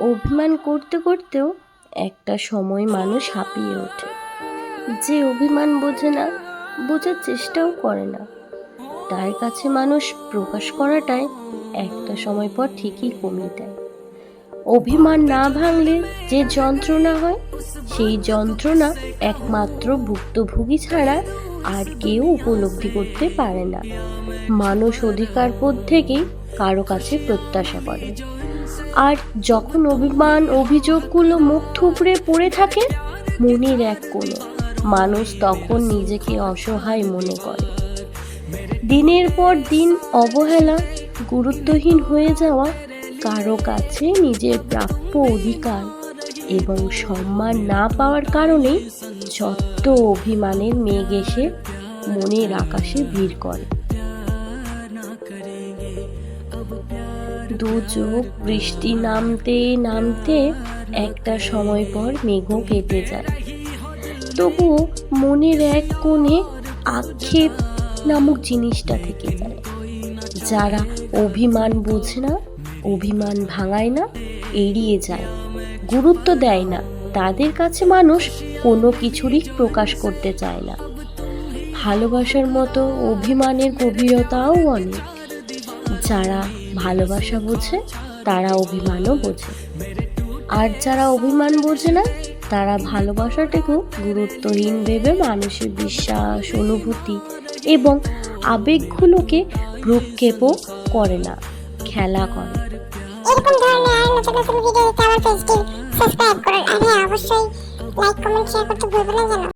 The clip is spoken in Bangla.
অভিমান করতে করতেও একটা সময় মানুষ হাঁপিয়ে ওঠে। যে অভিমান বোঝে না, বোঝার চেষ্টাও করে না। তার কাছে মানুষ প্রকাশ করাটাই একটা সময় পর ঠিকই কমিয়ে দেয়। অভিমান না ভাঙলে যে যন্ত্রণা হয়, সেই যন্ত্রণা একমাত্র ভুক্তভোগী ছাড়া আর কেউ উপলব্ধি করতে পারে না। মানুষ অধিকার বোধ থেকেই কারও কাছে প্রত্যাশা করে। আর যখন অভিমান অভিযোগগুলো মুখ থুবড়ে পড়ে থাকে, মনের এক কোণে, মানুষ তখন নিজেকে অসহায় মনে করে। দিনের পর দিন অবহেলা, গুরুত্বহীন হয়ে যাওয়া, কারও কাছে নিজের প্রাপ্য অধিকার এবং সম্মান না পাওয়ার কারণে যত অভিমানের মেঘ এসে মনের আকাশে ভিড় করে। দু চোখ বৃষ্টি নামতে নামতে একটা সময় পর মেঘও কেটে যায়। তবুও মনের এক কোণে আক্ষেপ নামক জিনিসটা থেকে যায়। যারা অভিমান বোঝে না, অভিমান ভাঙায় না, এড়িয়ে যায়। গুরুত্ব দেয় না। তাদের কাছে মানুষ কোনো কিছুরই প্রকাশ করতে চায় না। ভালোবাসার মতো অভিমানের গভীরতাও অনেক। যারা ভালোবাসা বোঝে, তারা অভিমানও বোঝে। আর যারা অভিমান বোঝে না, তারা ভালোবাসাটাকেও গুরুত্বহীন ভেবে মানুষের বিশ্বাস, অনুভূতি এবং আবেগগুলোকে ভ্রুক্ষেপও করে না, খেলা করে। এরকম ধরনের আর নতুন নতুন ভিডিও পেজটি সাবস্ক্রাইব করুন। আর হ্যাঁ অবশ্যই লাইক কমেন্ট শেয়ার করতে ভুলবেন না যেন।